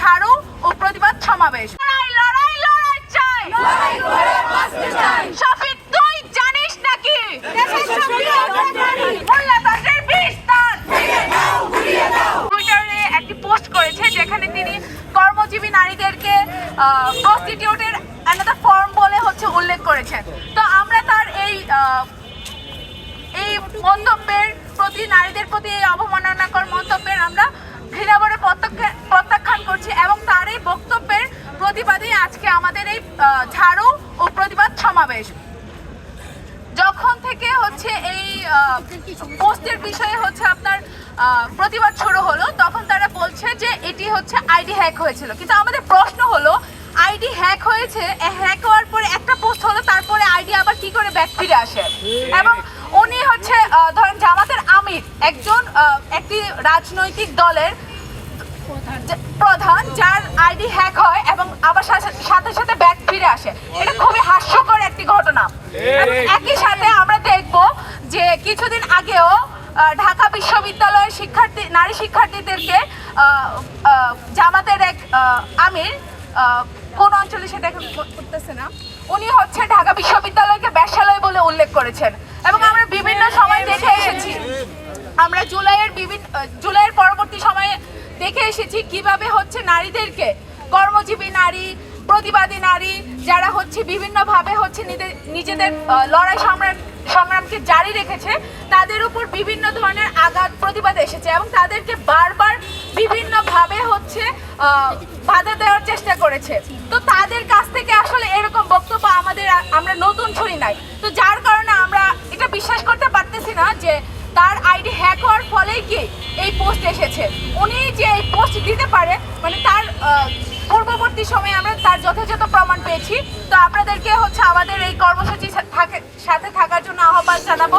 ঝাড়ু ও প্রতিবাদ সমাবেশ। লড়াই লড়াই চাই। শফিক তুই জানিস নাকি? টুইটারে একটি পোস্ট করেছে যেখানে তিনি কর্মজীবী নারীদেরকে প্রস্টিটিউটের অ্যানাদার ফর্ম বলে হচ্ছে উল্লেখ করেছেন। তো আমরা তার এই এই মন্তব্যের প্রতি নারীদের প্রতি এই অবমাননাকর মন্তব্যের আমরা আমাদের এই ঝাড়ু ও প্রতিবাদ সমাবেশ যখন থেকে হচ্ছে এই পোস্টের বিষয়ে হচ্ছে আপনার প্রতিবাদ শুরু হলো, তখন তারা বলছে যে এটি হচ্ছে আইডি হ্যাক হয়েছিল। কিন্তু আমাদের প্রশ্ন হলো, আইডি হ্যাক হয়েছে হ্যাক হওয়ার পরে একটা পোস্ট হলো, তারপরে আইডি আবার কি করে ব্যাক ফিরে আসে? এবং উনি হচ্ছে ধরেন জামাতের আমির, একজন একটি রাজনৈতিক দলের প্রধান, যার আইডি হ্যাক হয় এবং আবার সাথে- সাথে ব্যাক ফিরে আসে। এটা খুবই হাস্যকর একটি ঘটনা। একই সাথে আমরা দেখব যে কিছুদিন আগেও ঢাকা বিশ্ববিদ্যালয়ের শিক্ষার্থী নারী শিক্ষার্থীদেরকে জামাতের এক আমির কোন অঞ্চলে সেটা এখন করতেছে না উনি হচ্ছে ঢাকা বিশ্ববিদ্যালয়কে ব্যাসালয় বলে উল্লেখ করেছেন। এবং আমরা বিভিন্ন সময় দেখে এসেছি। আমরা জুলাইয়ের বিভিন্ন জুলাইয়ের পরবর্তী সময়ে এসেছি, কীভাবে হচ্ছে নারীদেরকে, কর্মজীবী নারী, প্রতিবাদী নারী, যারা হচ্ছে বিভিন্নভাবে হচ্ছে নিজে- নিজেদের লড়াই সংগ্রাম সংগ্রামকে জারি রেখেছে, তাদের উপর বিভিন্ন ধরনের আঘাত, প্রতিবাদ এসেছে এবং তাদেরকে বারবার বিভিন্নভাবে হচ্ছে বাধা দেওয়ার চেষ্টা করেছে। তো তাদের কাছ থেকে আসলে এরকম বক্তব্য আমাদের, আমরা নতুন শুনি নাই। তো যার কারণে আমরা এটা বিশ্বাস করতে পারতেছি না যে তার আইডি হ্যাক হওয়ার ফলেই কি এই পোস্ট এসেছে? উনি যে এই পোস্ট দিতে পারে মানে তার পূর্ববর্তী সময়ে আমরা তার যথাযথ প্রমাণ পেয়েছি। তো আপনাদেরকে হচ্ছে আমাদের এই কর্মসূচি সাথে থাকার জন্য আহ্বান জানাব।